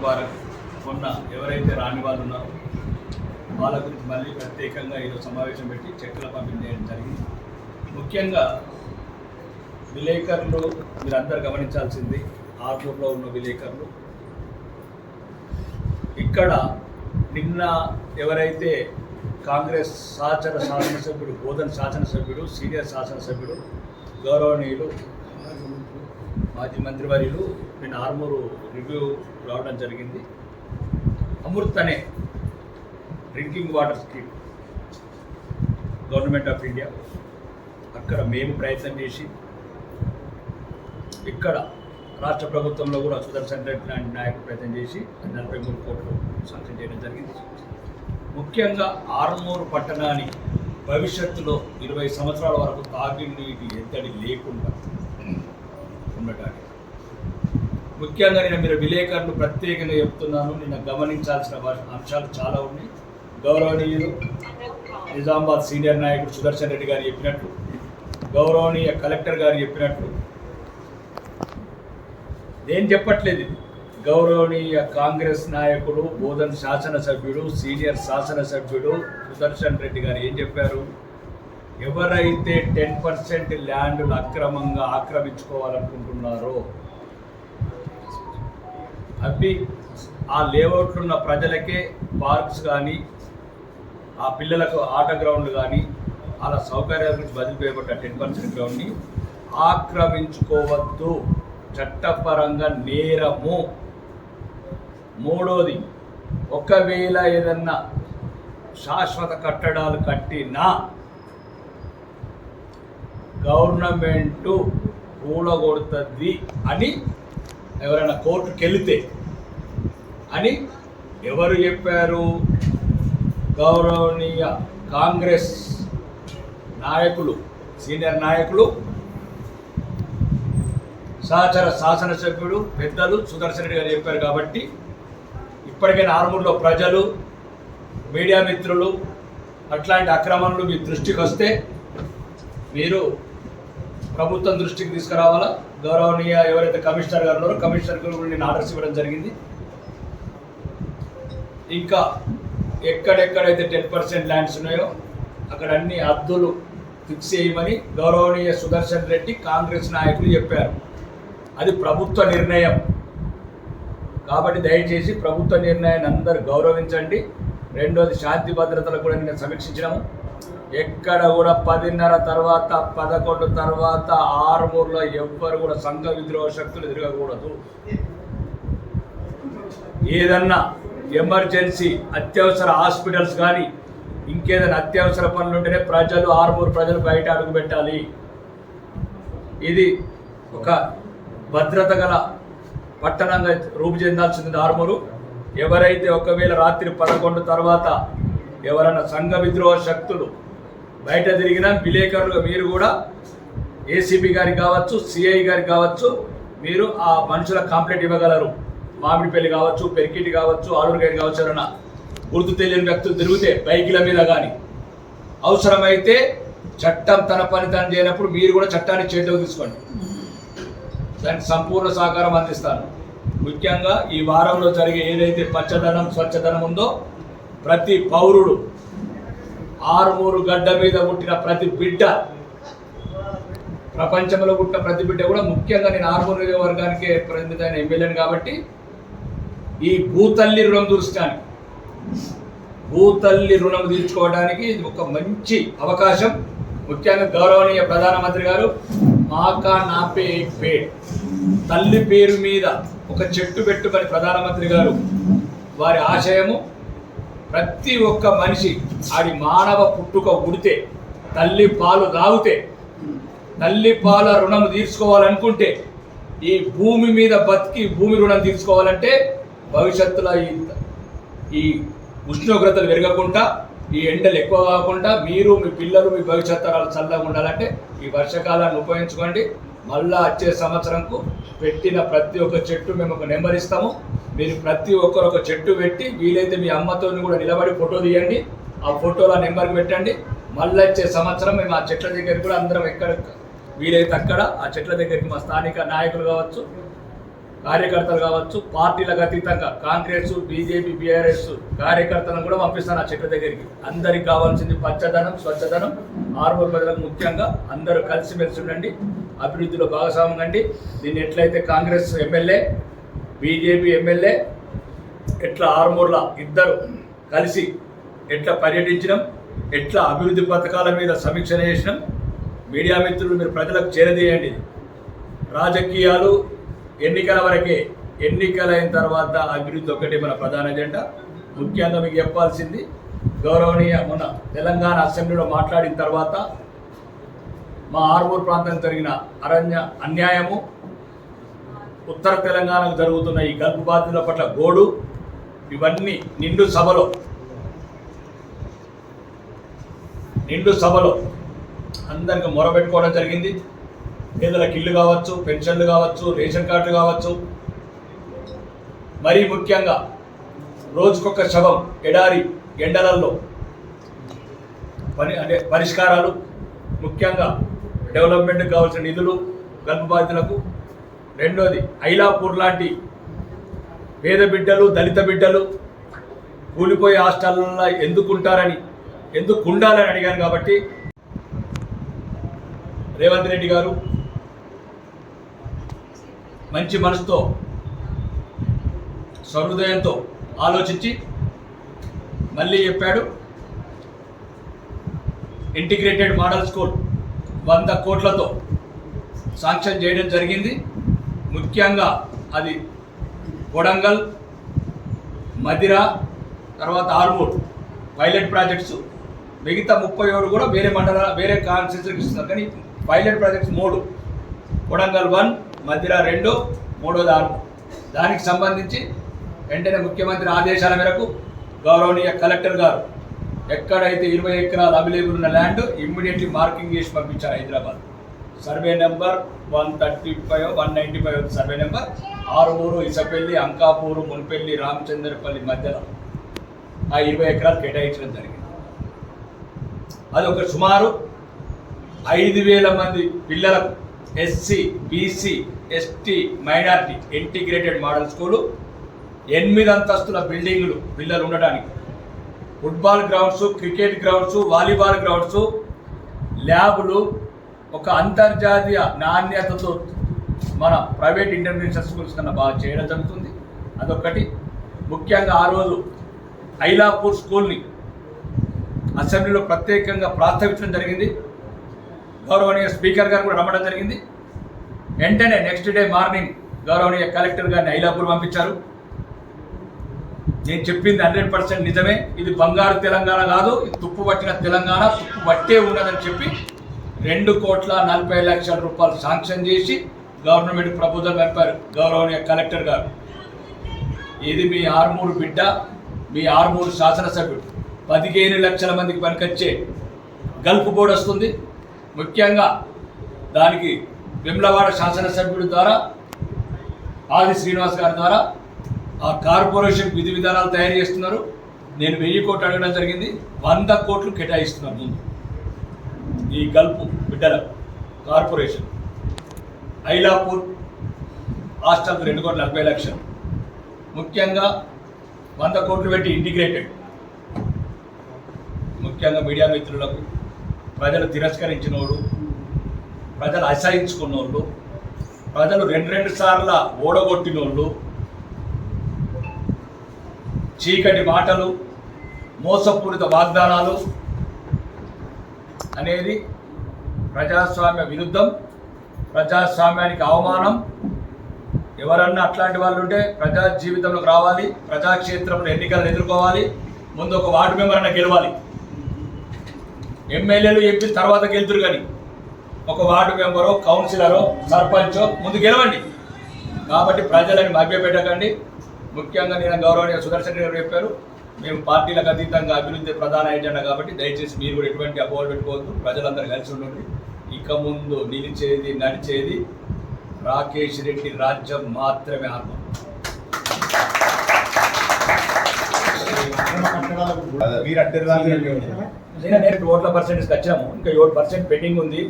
ముబారక్ మొన్న ఎవరైతే రాని వాళ్ళు ఉన్నారో వాళ్ళ గురించి మళ్ళీ ప్రత్యేకంగా ఈరోజు సమావేశం పెట్టి చెక్కుల పంపిణీ చేయడం జరిగింది. ముఖ్యంగా విలేకరులు మీరందరూ గమనించాల్సింది ఆర్మూర్లో ఉన్న విలేకరులు. ఇక్కడ నిన్న ఎవరైతే కాంగ్రెస్ సహచర శాసనసభ్యుడు బోధన శాసనసభ్యుడు సీనియర్ శాసనసభ్యుడు గౌరవనీయులు మాజీ మంత్రివర్యులు నేను ఆర్మూరు రివ్యూ రావడం జరిగింది. అమృత్ అనే drinking water scheme government of India అక్కడ మేము ప్రయత్నం చేసి ఇక్కడ రాష్ట్ర ప్రభుత్వంలో కూడా సుదర్శన్ రెడ్డి లాంటి నాయకులు ప్రయత్నం చేసి నలభై మూడు కోట్లు సాంక్షన్ చేయడం జరిగింది. ముఖ్యంగా ఆరునూరు పట్టణాన్ని భవిష్యత్తులో ఇరవై సంవత్సరాల వరకు తాగునీటి ఎద్దడి లేకుండా ఉండటానికి ముఖ్యంగా నేను మీరు విలేకరులు ప్రత్యేకంగా చెప్తున్నాను నిన్న గమనించాల్సిన అంశాలు చాలా ఉన్నాయి. గౌరవనీయులు నిజామాబాద్ సీనియర్ నాయకుడు సుదర్శన్ రెడ్డి గారు చెప్పినట్లు గౌరవనీయ కలెక్టర్ గారు చెప్పినట్లు నేను చెప్పట్లేదు. గౌరవనీయ కాంగ్రెస్ నాయకుడు బోధన్ శాసనసభ్యుడు సీనియర్ శాసనసభ్యుడు సుదర్శన్ రెడ్డి గారు ఏం చెప్పారు? ఎవరైతే టెన్ పర్సెంట్ ల్యాండ్లు అక్రమంగా ఆక్రమించుకోవాలనుకుంటున్నారో అప్పి ఆ లేఅవుట్లు ఉన్న ప్రజలకే పార్క్స్ కానీ ఆ పిల్లలకు ఆట గ్రౌండ్ కానీ అలా సౌకర్యాల గురించి బదిలిపోయబడ్డ టెన్ పర్సెంట్ గ్రౌండ్ని ఆక్రమించుకోవద్దు. చట్టపరంగా నేరము. మూడోది ఒకవేళ ఏదన్నా శాశ్వత కట్టడాలు కట్టినా గవర్నమెంటు కూడగొడుతుంది అని ఎవరైనా కోర్టుకి వెళితే అని ఎవరు చెప్పారు? గౌరవనీయ కాంగ్రెస్ నాయకులు సీనియర్ నాయకులు సహచర శాసనసభ్యుడు పెద్దలు సుదర్శన్ రెడ్డి గారు చెప్పారు కాబట్టి ఇప్పటికైనా ఆర్మూర్లో ప్రజలు మీడియా మిత్రులు అట్లాంటి అక్రమణలు మీ దృష్టికి వస్తే మీరు ప్రభుత్వం దృష్టికి తీసుకురావాలా? గౌరవనీయ ఎవరైతే కమిషనర్ గారు ఉన్నారో కమిషనర్ గారు నేను ఆర్డర్స్ ఇవ్వడం జరిగింది. ఇంకా ఎక్కడెక్కడైతే టెన్ పర్సెంట్ ల్యాండ్స్ ఉన్నాయో అక్కడ అన్ని హద్దులు ఫిక్స్ చేయమని గౌరవనీయ సుదర్శన్ రెడ్డి కాంగ్రెస్ నాయకులు చెప్పారు. అది ప్రభుత్వ నిర్ణయం. కాబట్టి దయచేసి ప్రభుత్వ నిర్ణయాన్ని అందరూ గౌరవించండి. రెండోది శాంతి భద్రతలు కూడా నిన్న సమీక్షించినాము. ఎక్కడ కూడా పదిన్నర తర్వాత పదకొండు తర్వాత ఆరుమూరులో ఎవ్వరు కూడా సంఘ విద్రోహ శక్తులు తిరగకూడదు ఏదన్నా ఎమర్జెన్సీ అత్యవసర హాస్పిటల్స్ కానీ ఇంకేదైనా అత్యవసర పనులు ఉంటేనే ప్రజలు ఆరుమూరు ప్రజలు బయట అడుగు పెట్టాలి. ఇది ఒక భద్రత గల పట్టణంగా రూపు చెందాల్సింది ఆరుమూరు. ఎవరైతే ఒకవేళ రాత్రి పదకొండు తర్వాత ఎవరైనా సంఘ విద్రోహ శక్తులు బయట తిరిగిన విలేకరులుగా మీరు కూడా ఏసీపీ గారికి కావచ్చు సిఐ గారికి కావచ్చు మీరు ఆ మనుషుల కంప్లైంట్ ఇవ్వగలరు. మామిడిపల్లి కావచ్చు పెరికిటి కావచ్చు ఆలూరు గారి కావచ్చు ఎవరైనా గుర్తు తెలియని వ్యక్తులు తిరిగితే బైకుల మీద కానీ అవసరమైతే చట్టం తన పని తను చేయనప్పుడు మీరు కూడా చట్టాన్ని చేతిలోకి తీసుకోండి. దానికి సంపూర్ణ సహకారం అందిస్తాను. ముఖ్యంగా ఈ వారంలో జరిగే ఏదైతే పచ్చదనం స్వచ్ఛదనం ఉందో ప్రతి పౌరుడు ఆరుమూరు గడ్డ మీద పుట్టిన ప్రతి బిడ్డ ప్రపంచంలో పుట్టిన ప్రతి బిడ్డ కూడా ముఖ్యంగా నేను ఆరుమూరు నియోజకవర్గానికి ప్రతినిధి ఎమ్మెల్యేని కాబట్టి ఈ భూతల్లి రుణం తీర్చడానికి భూతల్లి రుణం తీర్చుకోవడానికి ఇది ఒక మంచి అవకాశం. ముఖ్యంగా గౌరవనీయ ప్రధానమంత్రి గారు మాకా నాపే పే తల్లి పేరు మీద ఒక చెట్టు పెట్టుమని ప్రధానమంత్రి గారు వారి ఆశయము ప్రతి ఒక్క మనిషి ఆడి మానవ పుట్టుక ఉడితే తల్లి పాలు తాగితే తల్లి పాల రుణం తీర్చుకోవాలనుకుంటే ఈ భూమి మీద బతికి భూమి రుణం తీర్చుకోవాలంటే భవిష్యత్తులో ఈ ఈ ఉష్ణోగ్రతలు పెరగకుండా ఈ ఎండలు ఎక్కువ కాకుండా మీరు మీ పిల్లలు మీ భవిష్యత్ తరాలు చల్లగా ఉండాలంటే ఈ వర్షాకాలాన్ని ఉపయోగించుకోండి. మళ్ళా వచ్చే సంవత్సరంకు పెట్టిన ప్రతి ఒక్క చెట్టు మేము ఒక నెంబర్ ఇస్తాము. మీరు ప్రతి ఒక్కరు ఒక చెట్టు పెట్టి వీలైతే మీ అమ్మతో కూడా నిలబడి ఫోటో తీయండి. ఆ ఫోటోలో నెంబర్కి పెట్టండి. మళ్ళీ వచ్చే సంవత్సరం మేము ఆ చెట్ల దగ్గర కూడా అందరం ఎక్కడ వీలైతే అక్కడ ఆ చెట్ల దగ్గరికి మా స్థానిక నాయకులు కావచ్చు కార్యకర్తలు కావచ్చు పార్టీలకు అతీతంగా కాంగ్రెస్ బీజేపీ బీఆర్ఎస్ కార్యకర్తలను కూడా పంపిస్తాను ఆ చెట్ల దగ్గరికి. అందరికి కావాల్సింది పచ్చదనం స్వచ్ఛదనం ఆర్మూర్ ప్రజలకు ముఖ్యంగా అందరూ కలిసిమెలిసి ఉండండి అభివృద్ధిలో భాగస్వామ్యం కండి. దీన్ని ఎట్లయితే కాంగ్రెస్ ఎమ్మెల్యే బీజేపీ ఎమ్మెల్యే ఎట్లా ఆరుమూర్ల ఇద్దరు కలిసి ఎట్లా పర్యటించడం ఎట్లా అభివృద్ధి పథకాల మీద సమీక్ష చేసినాం మీడియా మిత్రులు మీరు ప్రజలకు చేరదీయండి. రాజకీయాలు ఎన్నికల వరకే ఎన్నికలైన తర్వాత అభివృద్ధి ఒకటి మన ప్రధాన ఎజెండా ముఖ్యంగా మీకు చెప్పాల్సింది గౌరవనీయ మొన్న తెలంగాణ అసెంబ్లీలో మాట్లాడిన తర్వాత మా ఆర్మూర్ ప్రాంతం జరిగిన అరణ్య అన్యాయము ఉత్తర తెలంగాణకు జరుగుతున్న ఈ గల్పు బాధ్యుల పట్ల గోడు ఇవన్నీ నిండు సభలో. నిండు సభలో అందరికి మొరబెట్టుకోవడం జరిగింది. పేదలకు ఇల్లు కావచ్చు పెన్షన్లు కావచ్చు రేషన్ కార్డులు కావచ్చు. మరీ ముఖ్యంగా రోజుకొక శవం ఎడారి ఎండలల్లో పని అంటే పరిష్కారాలు. ముఖ్యంగా డెవలప్మెంట్కి కావాల్సిన నిధులు గల్పు బాధితులకు రెండోది ఐలాపూర్ లాంటి పేద బిడ్డలు దళిత బిడ్డలు కూలిపోయే హాస్టల్లో ఎందుకుంటారని ఎందుకు ఉండాలని అడిగాను కాబట్టి రేవంత్ రెడ్డి గారు మంచి మనసుతో సహృదయంతో ఆలోచించి మళ్ళీ చెప్పాడు. ఇంటిగ్రేటెడ్ మోడల్ స్కూల్ వంద కోట్లతో శాంక్షన్ చేయడం జరిగింది. ముఖ్యంగా అది కొడంగల్ మదిర తర్వాత ఆర్మూర్ పైలట్ ప్రాజెక్ట్స్ మిగతా ముప్పై ఏడు కూడా వేరే మండల వేరే కాన్స్టిట్యూన్సీకి ఇస్తున్నారు. కానీ పైలట్ ప్రాజెక్ట్స్ మూడు కొడంగల్ వన్ మదిర రెండు మూడోది ఆర్మూర్. దానికి సంబంధించి వెంటనే ముఖ్యమంత్రి ఆదేశాల మేరకు గౌరవనీయ కలెక్టర్ గారు ఎక్కడైతే ఇరవై ఎకరాలు అవైలబుల్ ఉన్న ల్యాండ్ ఇమ్మీడియట్లీ మార్కింగ్ చేసి పంపించారు Hyderabad. Survey number one thirty five one ninety five survey number Armoor Isapalli Ankapur Munipalli Ramachandrapalli మధ్యలో ఆ ఇరవై ఎకరాలు కేటాయించడం జరిగింది. అది ఒక సుమారు ఐదు వేల మంది పిల్లలకు SC BC ST minority integrated model school ఎనిమిది అంతస్తుల బిల్డింగులు పిల్లలు ఉండడానికి football grounds cricket grounds volleyball grounds ల్యాబులు ఒక అంతర్జాతీయ నాణ్యతతో మన ప్రైవేట్ ఇంటర్నేషనల్ స్కూల్స్ కన్నా బాగా చేయడం జరుగుతుంది. అదొకటి ముఖ్యంగా ఆ రోజు ఐలాపూర్ స్కూల్ని అసెంబ్లీలో ప్రత్యేకంగా ప్రాస్తావించడం జరిగింది. గౌరవనీయ స్పీకర్ గారు కూడా రమ్మడం జరిగింది. వెంటనే నెక్స్ట్ డే మార్నింగ్ గౌరవనీయ కలెక్టర్ గారిని ఐలాపూర్ పంపించారు. నేను చెప్పింది హండ్రెడ్ పర్సెంట్ నిజమే. ఇది బంగారు తెలంగాణ కాదు ఇది తుప్పు పట్టిన తెలంగాణ తుప్పు పట్టే ఉన్నదని చెప్పి రెండు కోట్ల నలభై లక్షల రూపాయలు శాంక్షన్ చేసి గవర్నమెంట్ ప్రభుత్వం పంపారు. గౌరవనీయ కలెక్టర్ గారు. ఇది మీ ఆర్మూరు బిడ్డ మీ ఆర్మూరు శాసనసభ్యుడు. పదిహేను లక్షల మందికి పనికొచ్చే గల్ఫ్ బోర్డు వస్తుంది. ముఖ్యంగా దానికి విమ్లవాడ శాసనసభ్యుడి ద్వారా ఆది శ్రీనివాస్ గారి ద్వారా ఆ కార్పొరేషన్ విధి విధానాలు తయారు చేస్తున్నారు. నేను వెయ్యి కోట్లు అడగడం జరిగింది. వంద కోట్లు కేటాయిస్తున్నాను ముందు ఈ గల్పు బిడ్డల కార్పొరేషన్. ఐలాపూర్ హాస్టల్ రెండు కోట్ల నలభై లక్షలు. ముఖ్యంగా వంద కోట్లు పెట్టి ఇంటిగ్రేటెడ్. ముఖ్యంగా మీడియా మిత్రులకు ప్రజలు తిరస్కరించిన వాళ్ళు ప్రజలు అసహించుకున్న వాళ్ళు ప్రజలు రెండు రెండు సార్ల ఓడగొట్టిన వాళ్ళు చీకటి మాటలు మోసపూరిత వాగ్దానాలు అనేది ప్రజాస్వామ్య విరుద్ధం ప్రజాస్వామ్యానికి అవమానం. ఎవరన్నా అట్లాంటి వాళ్ళు ఉంటే ప్రజా జీవితంలోకి రావాలి ప్రజాక్షేత్రంలో ఎన్నికలను ఎదుర్కోవాలి ముందు ఒక వార్డు మెంబర్ అన్న గెలవాలి. ఎమ్మెల్యేలు ఎంపీ తర్వాత గెలుతురు కానీ ఒక వార్డు మెంబరో కౌన్సిలరో సర్పంచో ముందు గెలవండి. కాబట్టి ప్రజలని మభ్యపెట్టకండి. ముఖ్యంగా నేను గౌరవనీయ సుదర్శన్ గారు చెప్పారు మేము పార్టీలకు అతీతంగా అభివృద్ధి ప్రధాన ఎజెండా కాబట్టి దయచేసి మీరు కూడా ఎటువంటి అపోహలు పెట్టుకోవద్దు. ప్రజలందరూ కలిసి ఉండండి. ఇక ముందు నిలిచేది నడిచేది రాకేష్ రెడ్డి రాజ్యం మాత్రమే ఆత్మ. ఓట్ల పర్సెంటేజ్కి వచ్చినాము ఇంకా ఏడు పర్సెంట్ పెండింగ్ ఉంది.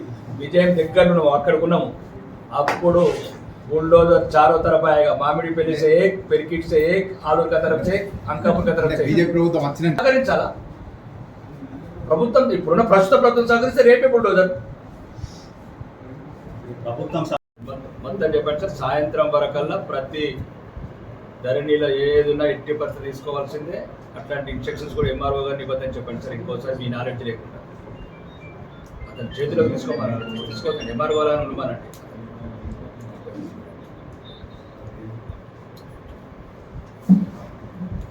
విజయం దగ్గర నువ్వు అక్కడికి ఉన్నాము. అప్పుడు बुलडोजर चारों तरफ आएगा मामिडी पेली से एक पेरकिट से एक आलूर का तरफ से एक अंकापुर का तरफ से एक। బీజేపీ ప్రభుత్వం వచ్చిన సహకరించాలా ప్రభుత్వం ఇప్పుడున్న ప్రస్తుత ప్రభుత్వం సహకరిస్తే రేపే బుల్డోజర్ ప్రభుత్వం స- మొత్తం చెప్పండి సార్ సాయంత్రం వరకల్లా ప్రతి ధరణిలో ఏదున్నా ఎట్టి పరిస్థితి తీసుకోవాల్సిందే అట్లాంటి ఇన్స్ట్రక్షన్స్ కూడా ఎంఆర్ఓ గారిని ఇవ్వద్దని చెప్పండి సార్ ఇంకోసారి మీ నాలెడ్జ్ లేకుండా అతని చేతిలోకి తీసుకోమన్నారు తీసుకోకండి ఎంఆర్ఓ గారు ఉండమనండి